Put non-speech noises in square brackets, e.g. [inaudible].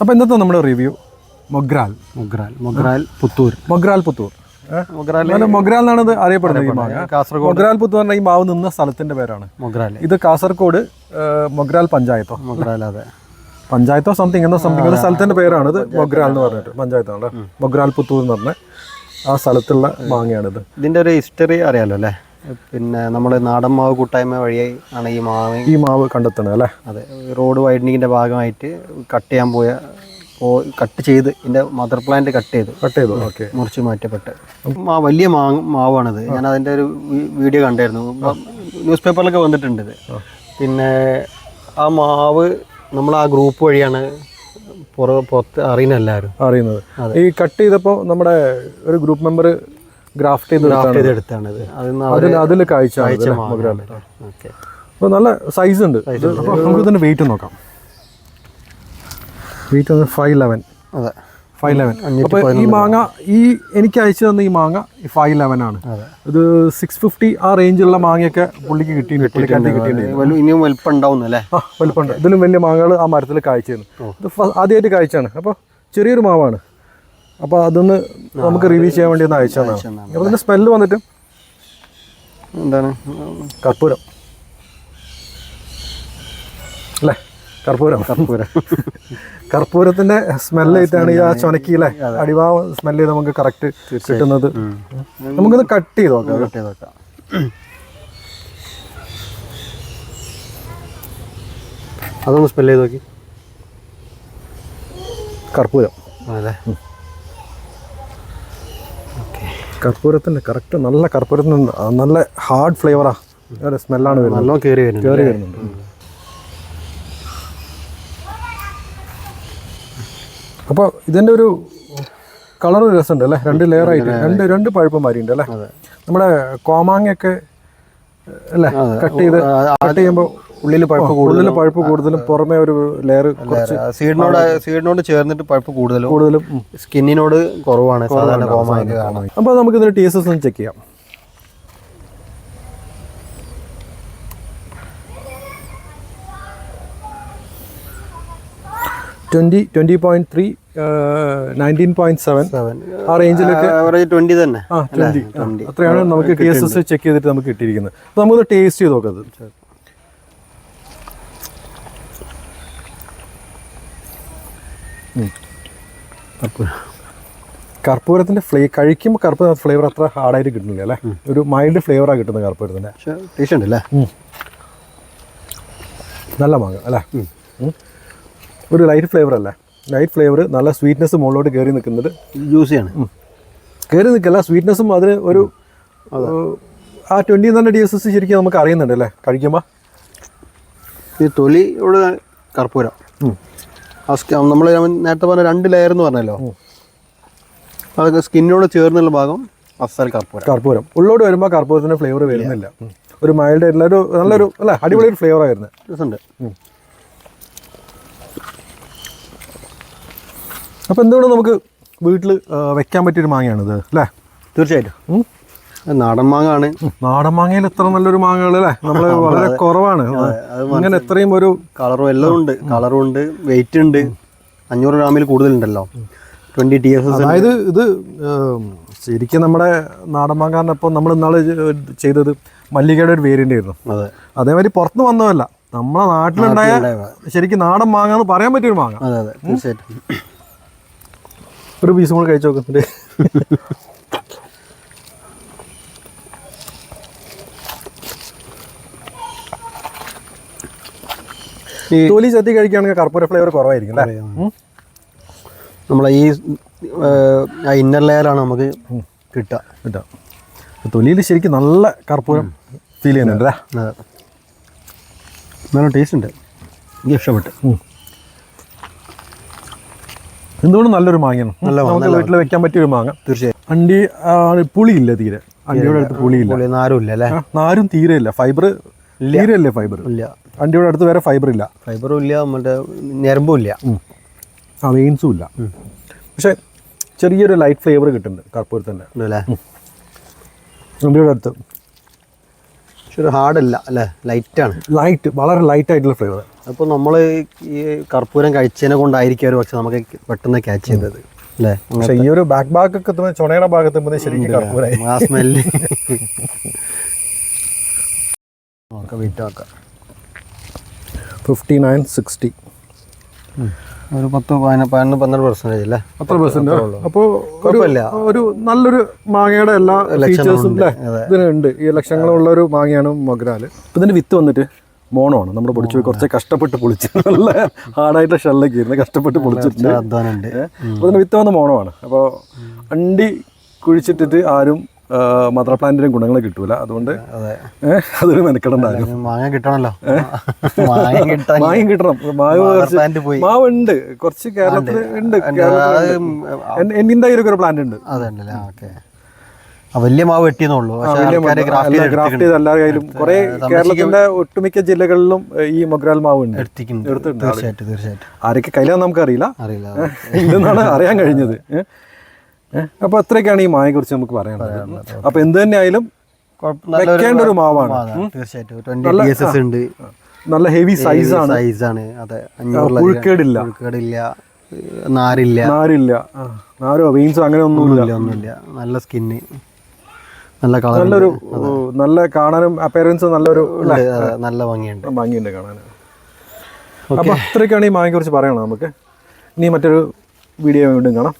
അപ്പോൾ ഇന്നത്തെ നമ്മുടെ റിവ്യൂ മൊഗ്രാൽ. മൊഗ്രാൽ മൊഗ്രാൽ പുത്തൂർ. മൊഗ്രാൽ പുത്തൂർ. മൊഗ്രാൽ എന്നാണ് അറിയപ്പെടുന്നത് ഈ മാങ്ങ. കാസർഗോഡ്. മൊഗ്രാൽ പുത്തൂർ എന്ന ഈ മാവ് നിന്ന സ്ഥലത്തിന്റെ പേരാണ്. മൊഗ്രാൽ. ഇത് കാസർഗോഡ് മൊഗ്രാൽ പഞ്ചായത്തോ? മൊഗ്രാൽ അതെ. പഞ്ചായത്തോ സംതിങ് എന്ന സംതിങ് ഒരു സ്ഥലത്തിന്റെ പേരാണ് ഇത്. മൊഗ്രാൽ എന്ന് പറഞ്ഞിട്ട് പഞ്ചായത്താണ് മൊഗ്രാൽ പുത്തൂർ എന്ന് പറഞ്ഞ ആ സ്ഥലത്തുള്ള മാങ്ങയാണിത്. ഇതിന്റെ ഒരു ഹിസ്റ്ററി അറിയാലോ അല്ലേ? പിന്നെ നമ്മൾ നാടൻ മാവ് കൂട്ടായ്മ വഴിയായി ആണ് ഈ മാവ് ഈ മാവ് കണ്ടെത്തുന്നത് അല്ലേ? അതെ. റോഡ് വൈഡനിങ്ങിന്റെ ഭാഗമായിട്ട് കട്ട് ചെയ്യാൻ പോയ കട്ട് ചെയ്ത് ഇതിന്റെ മദർ പ്ലാന്റ് കട്ട് ചെയ്തു. കട്ട് ചെയ്തു ഓക്കെ. മുറിച്ച് മാറ്റപ്പെട്ട്. ആ വലിയ മാ മാവാണിത്. ഞാൻ അതിന്റെ ഒരു വീഡിയോ കണ്ടായിരുന്നു. ന്യൂസ് പേപ്പറിലൊക്കെ വന്നിട്ടുണ്ട് ഇത്. പിന്നെ ആ മാവ് നമ്മൾ ആ ഗ്രൂപ്പ് വഴിയാണ് പുറ പുറത്ത് അറിയുന്ന എല്ലാവരും. അറിയുന്നത്. ഈ കട്ട് ചെയ്തപ്പോൾ നമ്മുടെ ഒരു ഗ്രൂപ്പ് മെമ്പർ ഗ്രാഫ്റ്റ് അതിൽ കാഴ്ച അപ്പോൾ നല്ല സൈസ് ഉണ്ട്. അപ്പോൾ നമുക്ക് ഇതിന്റെ വെയിറ്റ് നോക്കാം. വെയിറ്റ് വന്ന് ഫൈവ് ലെവൻ അതെ. ഫൈവ് ലെവൻ അപ്പോൾ ഈ മാങ്ങ ഈ എനിക്ക് അയച്ചു തന്ന ഈ മാങ്ങ ഫൈവ് ലെവൻ ആണ്. ഇത് സിക്സ് ഫിഫ്റ്റി ആ റേഞ്ചുള്ള മാങ്ങയൊക്കെ പുള്ളിക്ക് കിട്ടി ഇനിയും വലിപ്പം ഉണ്ടാവും അല്ലേ? ആ വലിപ്പമുണ്ട് ഇതിലും വലിയ മാങ്ങകൾ ആ മരത്തിൽ കാഴ്ച ഇത് ആദ്യമായിട്ട് കാഴ്ചയാണ് അപ്പോൾ ചെറിയൊരു മാവാണ്. അപ്പോൾ അതൊന്ന് നമുക്ക് റിവ്യൂ ചെയ്യാൻ വേണ്ടി ഒന്ന് അയച്ചതാണ് അതിന്റെ അപ്പോൾ ഇതിന്റെ സ്മെല്ല് വന്നിട്ട് എന്താണ്? കർപ്പൂരം. അല്ലേ? കർപ്പൂരം. കർപ്പൂരം. കർപ്പൂരത്തിന്റെ സ്മെല്ല് ആയിട്ടാണ് ഈ ആ ചുനക്കിയിലെ അടിവാ സ്മെല്ല് ചെയ്ത് നമുക്ക് കറക്റ്റ് കിട്ടുന്നത്. നമുക്കിത് കട്ട് ചെയ്ത് നോക്കാം. കട്ട് ചെയ്ത് നോക്കാം. അതൊന്ന് സ്പെല്ല് ചെയ്ത് നോക്കി. കർപ്പൂരം. അതെ. കർപ്പൂരത്തിന്റെ കറക്റ്റ് നല്ല കർപ്പൂരത്തിന് നല്ല ഹാർഡ് ഫ്ലേവറാ ഒരു സ്മെല്ലാണ് വരുന്നത്. നല്ല കയറി വരുന്നത് കയറി വരുന്നുണ്ട്. അപ്പോൾ ഇതിന്റെ ഒരു കളർ രസമുണ്ട് അല്ലേ? രണ്ട് ലെയർ ആയിട്ട്. രണ്ട് രണ്ട് പഴുപ്പന്മാരി ഉണ്ട് അല്ലേ നമ്മുടെ കോമാങ്ങയൊക്കെ അല്ലേ? കട്ട് ചെയ്ത് കട്ട് ചെയ്യുമ്പോൾ ഉള്ളിൽ പഴുപ്പ് ഉള്ളിൽ പഴുപ്പ് കൂടുതലും പുറമേ ഒരു ലെയർ കുറച്ച് സീഡിനോട് സീഡിനോട് ചേർന്നിട്ട് പഴുപ്പ് കൂടുതലും. കൂടുതലും. സ്കിന്നിനോട് കുറവാണ്. സാധാരണ കോമായൊക്കെ കാണാൻ അപ്പോൾ നമുക്ക് ഇതിന് ടി എസ് എസ് ഒന്ന് ചെക്ക് ചെയ്യാം. Twenty twenty point three nineteen point seven ആ റേഞ്ചിലൊക്കെ ട്വന്റി തന്നെ ആ ട്വന്റി അത്രയാണ് നമുക്ക് ടി എസ് എസ് ചെക്ക് ചെയ്തിട്ട് നമുക്ക് കിട്ടിയിരിക്കുന്നത്. അപ്പോൾ നമുക്ക് ടേസ്റ്റ് ചെയ്ത് നോക്കാം കർപ്പൂരത്തിന്റെ ഫ്ലേ കഴിക്കുമ്പോൾ കർപ്പൂര ഫ്ലേവർ അത്ര ഹാർഡായിട്ട് കിട്ടുന്നില്ല അല്ലേ? ഒരു മൈൽഡ് ഫ്ലേവറാണ് കിട്ടുന്നത് കർപ്പൂരത്തിന്റെ പക്ഷെ ടേസ്റ്റ് ഉണ്ട് അല്ലേ നല്ല മാങ്ങ അല്ലേ? ഒരു ലൈറ്റ് ഫ്ലേവർ അല്ലേ. ലൈറ്റ് ഫ്ലേവർ നല്ല സ്വീറ്റ്നെസ് മുകളിലോട്ട് കയറി നിൽക്കുന്നത് ജ്യൂസിയാണ് കയറി നിൽക്കല്ല സ്വീറ്റ്നെസ്സും അതിന് ഒരു ആ ട്വന്റി തന്നെ ഡി എസ് എസ് ശരിക്കും നമുക്ക് അറിയുന്നുണ്ട് അല്ലേ? കഴിക്കുമ്പോൾ ഈ തൊലിയോട് കർപ്പൂരം നമ്മൾ നേരത്തെ പറഞ്ഞ രണ്ട് ലെയർ എന്ന് പറഞ്ഞല്ലോ. അതൊക്കെ സ്കിന്നിനോട് ചേർന്നുള്ള ഭാഗം അസൽ കർപ്പൂരം. കർപ്പൂരം. ഉള്ളോട് വരുമ്പോൾ കർപ്പൂരത്തിന്റെ ഫ്ലേവർ വരുന്നില്ല. ഒരു മൈൽഡ് ആയിട്ടുള്ള ഒരു നല്ലൊരു അല്ല അടിപൊളി ഒരു ഫ്ലേവർ ആയിരുന്നു. രസമുണ്ട്. അപ്പോൾ എന്തുകൊണ്ട് നമുക്ക് വീട്ടിൽ വെക്കാൻ പറ്റിയൊരു മാങ്ങയാണിത് അല്ലേ? തീർച്ചയായിട്ടും. നാടൻ മാങ്ങ ആണ് നാടൻ മാങ്ങയിൽ എത്ര നല്ലൊരു മാങ്ങകൾ അല്ലേ? നമ്മൾ വളരെ കുറവാണ്. അങ്ങനെ എത്രയും ഒരു കളറും എല്ലാം ഉണ്ട്. കളറും ഉണ്ട് വെയിറ്റ് ഉണ്ട്. അഞ്ഞൂറ് ഗ്രാമിൽ കൂടുതലുണ്ടല്ലോ. ട്വന്റി ടി എസ് അതായത് ഇത് ശരിക്കും നമ്മുടെ നാടൻ മാങ്ങാറിനപ്പം നമ്മൾ ഇന്നാൾ ചെയ്തത് മല്ലികയുടെ ഒരു വേരിയന്റ് ആയിരുന്നു അതെ. അതേമാതിരി പുറത്ത് വന്നതല്ല. നമ്മളെ നാട്ടിലുണ്ടായ ശരിക്കും നാടൻ മാങ്ങ എന്ന് പറയാൻ പറ്റിയൊരു മാങ്ങ. അതെ അതെ. തീർച്ചയായിട്ടും. ഒരു പീസും കൂടെ കഴിച്ചു നോക്കുന്നുണ്ട് ഈ തൊലി ചെത്തി കഴിക്കുകയാണെങ്കിൽ കർപ്പൂര ഫ്ലേവർ കുറവായിരിക്കും അല്ലേ. നമ്മളെ ഈ ഇന്നർ ലെയറാണ് നമുക്ക് കിട്ടുക. കിട്ടുക. തൊലിയിൽ ശരിക്കും നല്ല കർപ്പൂരം ഫീൽ ചെയ്യുന്നുണ്ട് അല്ലേ? നല്ല ടേസ്റ്റ് ഉണ്ട്. എനിക്ക് ഇഷ്ടപ്പെട്ടു. എന്തുകൊണ്ട് നല്ലൊരു മാങ്ങയാണ്? നമുക്ക് വീട്ടിൽ വെക്കാൻ പറ്റിയൊരു മാങ്ങ. തീർച്ചയായും. അണ്ടി പുളിയില്ല തീരെ. അണ്ടിയുടെ അടുത്ത് പുളിയില്ല. നാരും ഇല്ല അല്ലേ? നാരും തീരെ ഇല്ല. ഫൈബർ തീരെ ഇല്ലേ ഫൈബർ ഇല്ല. അണ്ടിയുടെ അടുത്ത് വേറെ ഫൈബർ ഇല്ല. ഫൈബറും ഇല്ല നമ്മുടെ ഞരമ്പും ഇല്ല. ആ വെയിൻസും ഇല്ല. പക്ഷേ ചെറിയൊരു ലൈറ്റ് ഫ്ലേവർ കിട്ടുന്നുണ്ട് കർപ്പൂരത്തിന്റെ തന്നെ. അല്ലേ അണ്ടിയുടെ അടുത്ത്. പക്ഷെ ഹാർഡ് അല്ല അല്ലേ? ലൈറ്റാണ് ലൈറ്റ് വളരെ ലൈറ്റ് ആയിട്ടുള്ള ഫ്ലേവർ അപ്പോൾ നമ്മൾ ഈ കർപ്പൂരം കഴിച്ചതിനെ കൊണ്ടായിരിക്കും ഒരു പക്ഷെ നമുക്ക് പെട്ടെന്ന് ക്യാച്ച് ചെയ്തത്. അല്ലേ? പക്ഷേ ഈ ഒരു ബാക്ക് ബാക്ക് എത്തുമ്പോൾ ചുണയുടെ ഭാഗത്ത് എത്തുമ്പോൾ ശരിക്കും കർപ്പൂരായി. ആ സ്മെല്ല് [laughs] വെയിറ്റ് നോക്കാം. ഫിഫ്റ്റി നയൻ സിക്സ്റ്റി ഒരു പത്ത് പതിന പതിനൊന്ന് പന്ത്രണ്ട് പെർസെന്റേജ് അല്ലേ? അത്ര പെർസെന്റ് അപ്പോൾ കുഴപ്പമില്ല. ഒരു നല്ലൊരു മാങ്ങയുടെ എല്ലാ ഫീച്ചേഴ്സും അല്ലേ ഇതിനുണ്ട് ഈ ലക്ഷങ്ങളുള്ള ഒരു മാങ്ങയാണ് മൊഗ്രാൽ. ഇപ്പം ഇതിന്റെ വിത്ത് വന്നിട്ട് മോണോ ആണ് നമ്മൾ പൊടിച്ചു കുറച്ച് കഷ്ടപ്പെട്ട് പൊളിച്ച്. നല്ല ഹാർഡായിട്ടുള്ള ഷെല്ലൊക്കെ ഇരുന്ന് കഷ്ടപ്പെട്ട് പൊളിച്ചിട്ടുണ്ട് ഇതിന്റെ വിത്ത് വന്ന മോണോ ആണ് അപ്പോൾ അണ്ടി കുഴിച്ചിട്ടിട്ട് ആരും മദർ പ്ലാന്റിനും ഗുണങ്ങൾ കിട്ടൂല. അതുകൊണ്ട് അതൊരു മെനക്കെടണ്ടായിരുന്നു മാങ്ങ കിട്ടണമല്ലോ മാങ്ങ കിട്ടണം. മാവ് മാവ് ഉണ്ട് കുറച്ച് കേരളത്തിൽ ഉണ്ട്. എന്നിന്റെ കയ്യിലൊക്കെ ഒരു പ്ലാന്റ് ഉണ്ട്. വലിയ മാവ് വെട്ടിയെന്നുള്ളൂ ഗ്രാഫ്റ്റ് ചെയ്ത് എല്ലാ കയ്യിലും കുറെ കേരളത്തിന്റെ ഒട്ടുമിക്ക ജില്ലകളിലും ഈ മൊഗ്രാൽ മാവ് ഉണ്ട് തീർച്ചയായിട്ടും തീർച്ചയായിട്ടും. ആരൊക്കെ കയ്യിലാന്ന് നമുക്കറിയില്ല. അറിയില്ല ഇതെന്നാണ് അറിയാൻ കഴിഞ്ഞത്. അപ്പൊ അത്രയൊക്കെയാണ് ഈ മായെ കുറിച്ച് നമുക്ക് പറയാനുള്ളത് അപ്പൊ എന്ത് തന്നെ ആയാലും കുഴപ്പം- നല്ലൊരു വെക്കേണ്ട ഒരു മാവാണ്. തീർച്ചയായിട്ടും. ഉണ്ട്. നല്ല ഹെവി സൈസ് ആണ്. സൈസാണ് അതെ അഞ്ഞൂറ് പുഴുക്കേടില്ല പുഴുക്കേടില്ല നാരില്ല. നാരില്ല. നാരോ വെയിൻസോ അങ്ങനെ ഒന്നുമില്ല. നല്ല സ്കിന്ന് നല്ല കളർ നല്ലൊരു നല്ല കാണാനും അപ്പയറൻസ് നല്ലൊരു നല്ല ഭംഗിയുണ്ട്. ഭംഗിയുണ്ട് കാണാൻ അപ്പൊ അത്രയൊക്കെയാണ് ഈ മാങ്ങയെ കുറിച്ച് പറയണം നമുക്ക്. ഇനി മറ്റൊരു വീഡിയോ വീണ്ടും കാണാം.